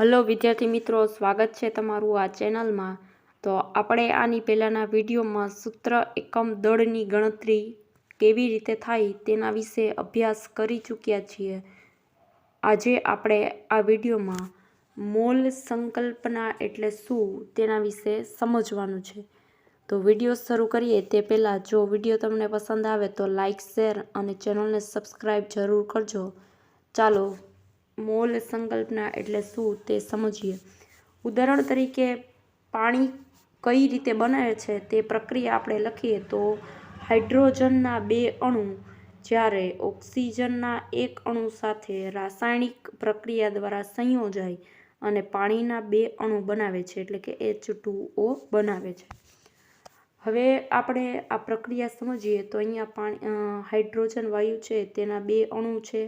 Hello વિદ્યાર્થી મિત્રો, સ્વાગત છે તમારું આ ચેનલમાં. તો આપણે આની પહેલાંના વિડીયોમાં સૂત્ર એકમ દળની ગણતરી કેવી રીતે થાય તેના વિશે અભ્યાસ કરી ચૂક્યા છીએ. આજે આપણે આ વિડીયોમાં મોલ સંકલ્પના એટલે શું તેના વિશે સમજવાનું છે. તો વીડિયો શરૂ કરીએ તે પહેલાં જો વીડિયો તમને પસંદ આવે તો લાઇક શેર અને ચેનલને સબસ્ક્રાઈબ જરૂર કરજો. ચાલો મોલ સંકલ્પના એટલે શું તે સમજીએ. ઉદાહરણ તરીકે, પાણી કઈ રીતે બને છે તે પ્રક્રિયા આપણે લખીએ તો હાઇડ્રોજનના બે અણુ જ્યારે ઓક્સિજનના એક અણુ સાથે રાસાયણિક પ્રક્રિયા દ્વારા સંયોજાય અને પાણીના બે અણુ બનાવે છે એટલે કે એચ ટુ બનાવે છે. હવે આપણે આ પ્રક્રિયા સમજીએ તો અહીંયા પાણી હાઇડ્રોજન વાયુ છે, તેના બે અણુ છે.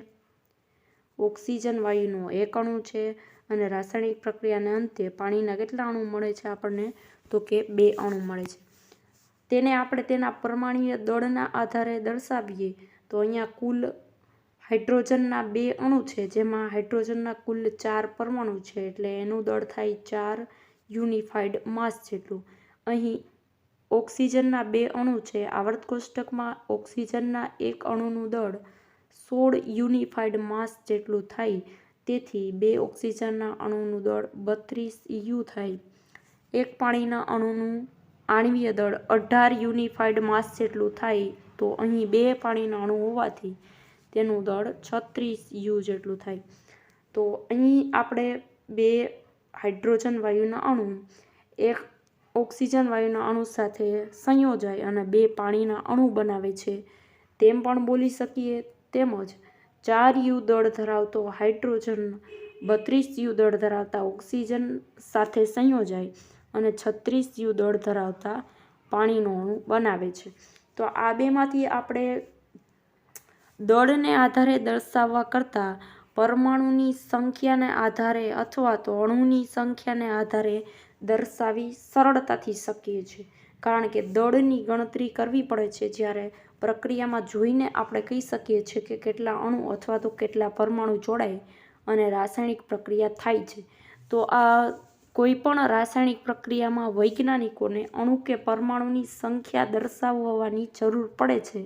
ઓક્સિજન વાયુનો એક અણુ છે અને રાસાયણિક પ્રક્રિયાને અંતે પાણીના કેટલા અણુ મળે છે આપણને તો કે બે અણુ મળે છે. તેને આપણે તેના પરમાણીય દળના આધારે દર્શાવીએ તો અહીંયા કુલ હાઇડ્રોજનના બે અણુ છે જેમાં હાઇડ્રોજનના કુલ ચાર પરમાણુ છે એટલે એનું દળ થાય ચાર યુનિફાઈડ માસ જેટલું. અહીં ઓક્સિજનના બે અણુ છે. આવર્ત કોષ્ટકમાં ઓક્સિજનના એક અણુનું દળ સોળ યુનિફાઈડ માસ જેટલું થાય, તેથી બે ઓક્સિજનના અણુનું દળ બત્રીસ યુ થાય. એક પાણીના અણુનું આણવીય દળ અઢાર યુનિફાઈડ માસ જેટલું થાય, તો અહીં બે પાણીના અણુ હોવાથી તેનું દળ છત્રીસ યુ જેટલું થાય. તો અહીં આપણે બે હાઇડ્રોજન વાયુના અણુ, એક ઓક્સિજન વાયુના અણુ સાથે સંયોજાય અને બે પાણીના અણુ બનાવે છે. તેમ પણ બોલી શકીએ તેમજ ચાર યુ દળ ધરાવતો હાઇડ્રોજન, બત્રીસ યુ દળ ધરાવતા ઓક્સિજન સાથે સંયોજાય અને છત્રીસ યુ દળ ધરાવતા પાણીનો અણુ બનાવે છે. તો આ બેમાંથી આપણે દળને આધારે દર્શાવવા કરતાં પરમાણુની સંખ્યાને આધારે અથવા તો અણુની સંખ્યાને આધારે દર્શાવી સરળતાથી શકીએ છીએ. કારણ કે દળની ગણતરી કરવી પડે છે જ્યારે પ્રક્રિયામાં જોઈને આપણે કહી શકીએ છીએ કે કેટલા અણુ અથવા તો કેટલા પરમાણુ જોડાય અને રાસાયણિક પ્રક્રિયા થાય છે. તો આ કોઈ પણ રાસાયણિક પ્રક્રિયામાં વૈજ્ઞાનિકોને અણુ કે પરમાણુની સંખ્યા દર્શાવવાની જરૂર પડે છે,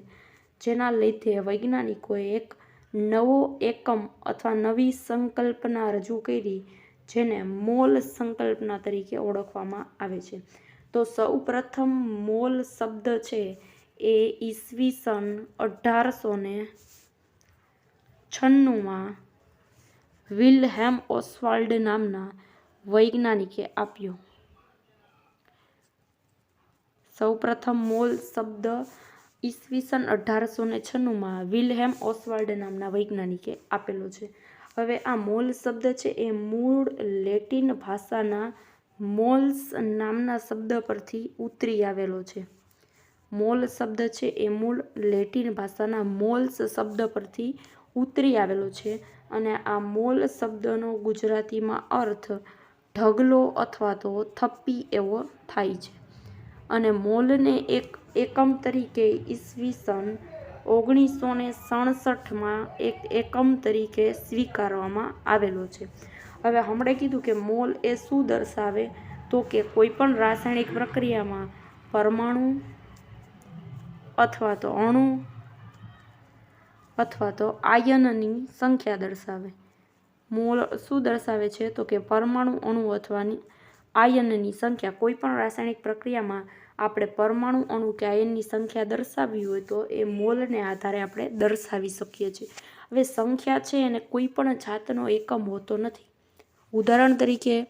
જેના લીધે વૈજ્ઞાનિકોએ એક નવો એકમ અથવા નવી સંકલ્પના રજૂ કરી, જેને મોલ સંકલ્પના તરીકે ઓળખવામાં આવે છે. તો સૌ પ્રથમ મોલ શબ્દ છે એ ઈસવીસન અઢારસો ને છન્નુંમાં વિલહેમ ઓસ્વાલ્ડ નામના વૈજ્ઞાનિકે આપ્યો. સૌપ્રથમ મોલ શબ્દ ઈસવીસન અઢારસો ને છન્નુંમાં વિલહેમ ઓસ્વાલ્ડ નામના વૈજ્ઞાનિકે આપેલો છે. હવે આ મોલ શબ્દ છે એ મૂળ લેટિન ભાષાના મોલ્સ નામના શબ્દ પરથી ઉતરી આવેલો છે. મોલ શબ્દ છે. એ મૂળ લેટિન ભાષાના મોલ્સ શબ્દ પરથી ઉતરી આવેલો છે અને આ મોલ શબ્દનો ગુજરાતીમાં અર્થ ઢગલો અથવા તો થપ્પી એવો થાય છે. અને મોલને એક એકમ તરીકે ઈસવીસન ઓગણીસો ને સડસઠમાં એક એકમ તરીકે સ્વીકારવામાં આવેલો છે. હવે હમણે કીધું કે મોલ એ શું દર્શાવે? તો કે કોઈપણ રાસાયણિક પ્રક્રિયામાં પરમાણુ અથવા તો અણુ અથવા તો આયનની સંખ્યા દર્શાવે. મોલ શું દર્શાવે છે? તો કે પરમાણુ અણુ અથવા આયનની સંખ્યા. કોઈ પણ રાસાયણિક પ્રક્રિયામાં આપણે પરમાણુ અણુ કે આયનની સંખ્યા દર્શાવવી હોય તો એ મોલને આધારે આપણે દર્શાવી શકીએ છીએ. હવે સંખ્યા છે એને કોઈ પણ જાતનો એકમ હોતો નથી. ઉદાહરણ તરીકે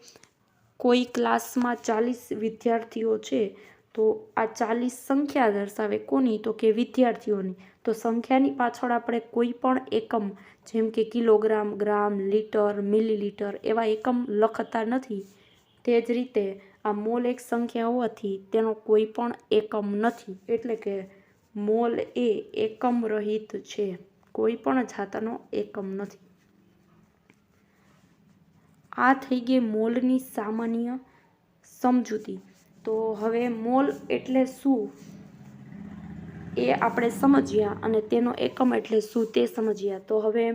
કોઈ ક્લાસમાં ચાલીસ વિદ્યાર્થીઓ છે તો આ ચાલીસ સંખ્યા દર્શાવે કોની? તો કે વિદ્યાર્થીઓની. તો સંખ્યાની પાછળ આપણે કોઈ પણ એકમ, જેમ કે કિલોગ્રામ, ગ્રામ, લીટર, મિલીલીટર, એવા એકમ લખતા નથી. તે જ રીતે આ મોલ એક સંખ્યા હોવાથી તેનો કોઈ પણ એકમ નથી. એટલે કે મોલ એ એકમ રહિત છે. કોઈ પણ જાતનો એકમ નથી. આ થઈ ગઈ મોલની સામાન્ય સમજૂતી. તો હવે મોલ એટલે શું? એ આપણે સમજ્યા અને તેનો એકમ એટલે શું તે સમજ્યા. તો હવે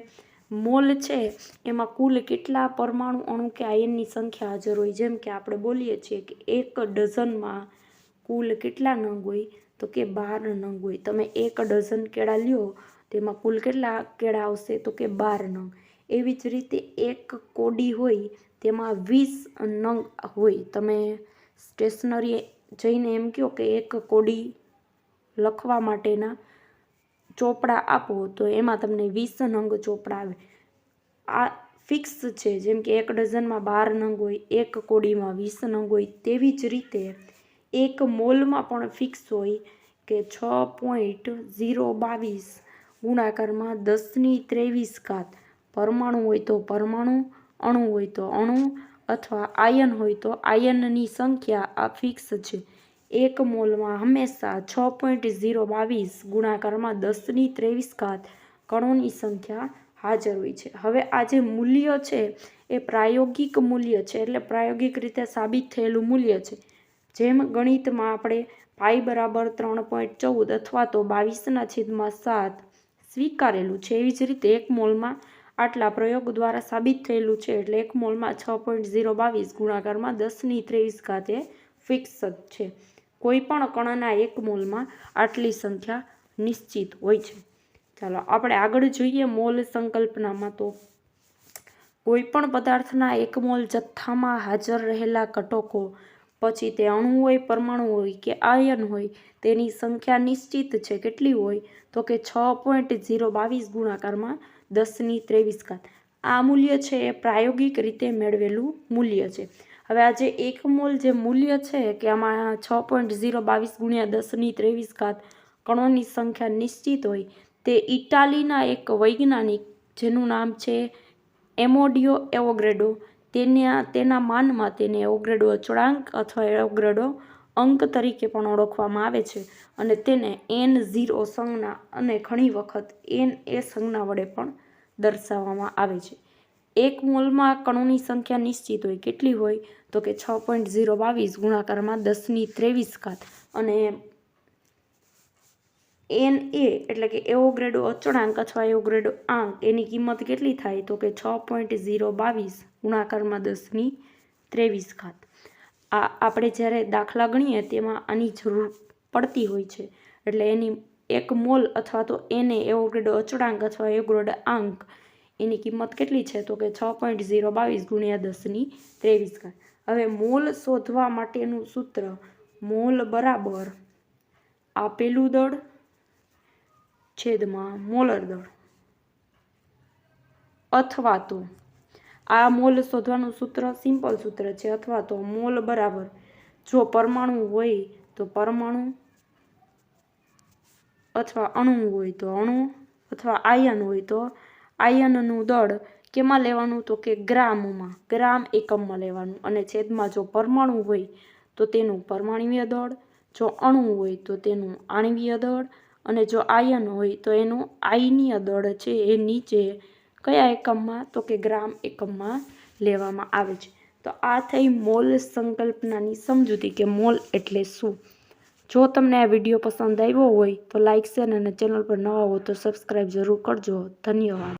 મોલ છે, એમાં કુલ કેટલા પરમાણુ અણુ કે આયનની સંખ્યા હાજર હોય? જેમ કે આપણે બોલીએ છીએ કે એક ડઝનમાં કુલ કેટલા નંગ હોય? તો કે બાર નંગ હોય. તમે એક ડઝન કેળા લ્યો, તેમાં કુલ કેટલા કેળા આવશે? તો કે બાર નંગ. એવી જ રીતે એક કોડી હોય, તેમાં વીસ નંગ હોય. તમે સ્ટેશનરી જઈને એમ કહો કે એક કોડી લખવા માટેના ચોપડા આપો તો એમાં તમને વીસ નંગ ચોપડા આવે. આ ફિક્સ છે, જેમ કે એક ડઝનમાં બાર નંગ હોય, એક કોડીમાં વીસ નંગ હોય, તેવી જ રીતે એક મોલમાં પણ ફિક્સ હોય કે છ પોઈન્ટ ઝીરો બાવીસ ગુણાકારમાં દસની ત્રેવીસ ઘાત. પરમાણુ હોય તો પરમાણુ, અણુ હોય તો અણુ અથવા આયન હોય તો આયનની સંખ્યા આ ફિક્સ છે. એક મોલમાં હંમેશા છ પોઈન્ટ ઝીરો બાવીસ ગુણાકારમાં દસની ત્રેવીસ ઘાત કણોની સંખ્યા હાજર હોય છે. હવે આ જે મૂલ્ય છે એ પ્રાયોગિક મૂલ્ય છે, એટલે પ્રાયોગિક રીતે સાબિત થયેલું મૂલ્ય છે. જેમ ગણિતમાં આપણે પાઈ બરાબર ત્રણ પોઈન્ટ ચૌદ અથવા તો બાવીસના છેદમાં સાત સ્વીકારેલું છે, એવી જ રીતે એક મોલમાં આટલા પ્રયોગ દ્વારા સાબિત થયેલું છે એટલે એક મોલમાં છ પોઈન્ટ ઝીરો બાવીસ ગુણાકારમાં દસની ત્રેવીસ ખાતે ફિક્સ છે. કોઈ પણ કણના એક મોલમાં આટલી સંખ્યા નિશ્ચિત હોય છે. ચાલો આપણે આગળ જોઈએ મોલ સંકલ્પનામાં તો. કોઈ પણ પદાર્થના એક મોલ જથ્થામાં હાજર રહેલા ઘટકો, પછી તે અણુ હોય, પરમાણુ હોય કે આયન હોય, તેની સંખ્યા નિશ્ચિત છે કેટલી હોય? તો કે છ પોઈન્ટ ઝીરો બાવીસ ગુણાકારમાં દસની ત્રેવીસ ઘાત આ મૂલ્ય છે એ પ્રાયોગિક રીતે મેળવેલું મૂલ્ય છે. હવે આ જે એક મોલ જે મૂલ્ય છે કે આમાં છ પોઈન્ટ ઝીરો બાવીસ ગુણ્યા દસની ત્રેવીસ ઘાત કણોની સંખ્યા નિશ્ચિત હોય, તે ઇટાલીના એક વૈજ્ઞાનિક જેનું નામ છે એમોડિયો એવોગ્રેડો. તેના તેના માનમાં તેને એવોગ્રેડો અચળાંક અથવા એવોગ્રેડો અંક તરીકે પણ ઓળખવામાં આવે છે અને તેને એન ઝીરો સંજ્ઞા અને ઘણી વખત એન એ સંજ્ઞા વડે પણ દર્શાવવામાં આવે છે. એક મોલમાં કણોની સંખ્યા નિશ્ચિત હોય કેટલી હોય તો કે છ પોઈન્ટ ઝીરો બાવીસ ગુણાકારમાં દસની ત્રેવીસ ઘાત અને એન એ એટલે કે એવોગ્રેડો અચળાંક અથવા એવોગ્રેડો આંક એની કિંમત કેટલી થાય તો કે છ પોઈન્ટ ઝીરો બાવીસ ગુણાકારમાં દસની ત્રેવીસ ઘાત. આ આપણે જ્યારે દાખલા ગણીએ તેમાં આની જરૂર પડતી હોય છે. એટલે એની એક મોલ અથવા તો એને એવોગ્રેડો અચળાંક અથવા એવોગ્રેડો આંક. એની કિંમત કેટલી છે? તો કે છ પોઈન્ટ ઝીરો બાવીસ ગુણ્યા દસની ત્રેવીસ ઘાત. હવે મોલ શોધવા માટેનું સૂત્ર, મોલ બરાબર આપેલું દળ છેદમાં મોલર દળ. અથવા તો આ મોલ શોધવાનું સૂત્ર સિમ્પલ સૂત્ર છે. અથવા તો મોલ બરાબર. જો પરમાણુ હોય તો પરમાણુ અથવા અણુ હોય તો અણુ અથવા આયન હોય તો આયનનું દળ કેમાં લેવાનું તો કે ગ્રામમાં. ગ્રામ એકમમાં લેવાનું. અને છેદમાં જો પરમાણુ હોય તો તેનું પરમાણવીય દળ, જો અણુ હોય તો તેનું આણવીય દળ, અને જો આયન હોય તો એનું આયનીય દળ છે એ નીચે કયા એકમમાં? તો કે ગ્રામ એકમમાં લેવામાં આવે છે. તો આ થઈ મોલ સંકલ્પનાની સમજૂતી કે મોલ એટલે શું? જો તમને આ વીડિયો પસંદ આવ્યો હોય તો લાઇક શેર અને ચેનલ પર નવા હો તો સબસ્ક્રાઈબ જરૂર કરજો. ધન્યવાદ.